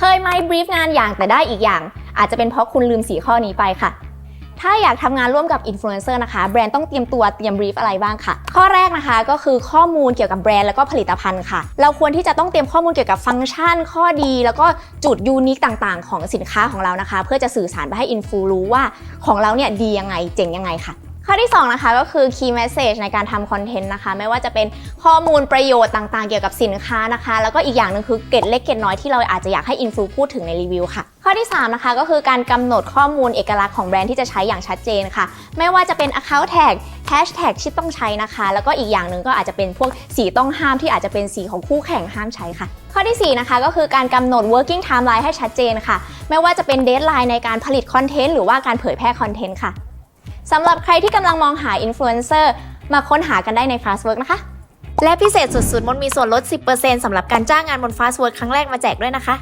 เคยไหมบรีฟงานอย่างแต่ได้อีกอย่าง อาจจะเป็นเพราะคุณลืม4ข้อนี้ไปค่ะ ถ้าอยากทำงานร่วมกับอินฟลูเอนเซอร์นะคะ แบรนด์ต้องเตรียมตัวเตรียมบรีฟอะไรบ้างค่ะ ข้อแรกนะคะก็คือข้อมูลเกี่ยวกับแบรนด์แล้วก็ผลิตภัณฑ์ค่ะ เราควรที่จะต้องเตรียมข้อมูลเกี่ยวกับฟังก์ชัน ข้อดี แล้วก็จุดยูนิคต่างๆ ของสินค้าของเรานะคะ เพื่อจะสื่อสารไปให้อินฟลูรู้ว่าของเราเนี่ยดียังไงเจ๋งยังไงค่ะ ข้อที่ 2 นะคะก็คือ key message ในการทำคอนเทนต์นะคะ ไม่ว่าจะเป็นข้อมูลประโยชน์ต่างๆ เกี่ยวกับสินค้านะคะ แล้วก็อีกอย่างหนึงคือเกร็ดเล็กเกร็ดน้อยที่เราอาจจะอยากให้อินฟูพูดถึงในรีวิวค่ะ ข้อที่ 3 นะคะก็คือการกำหนดข้อมูลเอกลักษณ์ของแบรนด์ที่จะใช้อย่างชัดเจนค่ะ ไม่ว่าจะเป็น account tag hashtag ที่ต้องใช้นะคะ แล้วก็อีกอย่างหนึ่งก็อาจจะเป็นพวกสีต้องห้ามที่อาจจะเป็นสีของคู่แข่งห้ามใช้ค่ะ ข้อที่ 4 นะคะก็คือการกำหนด working timeline ให้ชัดเจนค่ะ ไม่ว่าจะเป็น deadline ในการผลิตคอนเทนต์หรือว่าการเผยแพร่คอนเทนต์ค่ะ สำหรับใครที่กำลังมองหาอินฟลูเอนเซอร์มาค้นหากันได้ใน Fastwork นะคะ และพิเศษสุดๆมดมีส่วนลด 10%สำหรับการจ้างงานบน Fastwork ครั้งแรกมาแจกด้วยนะคะ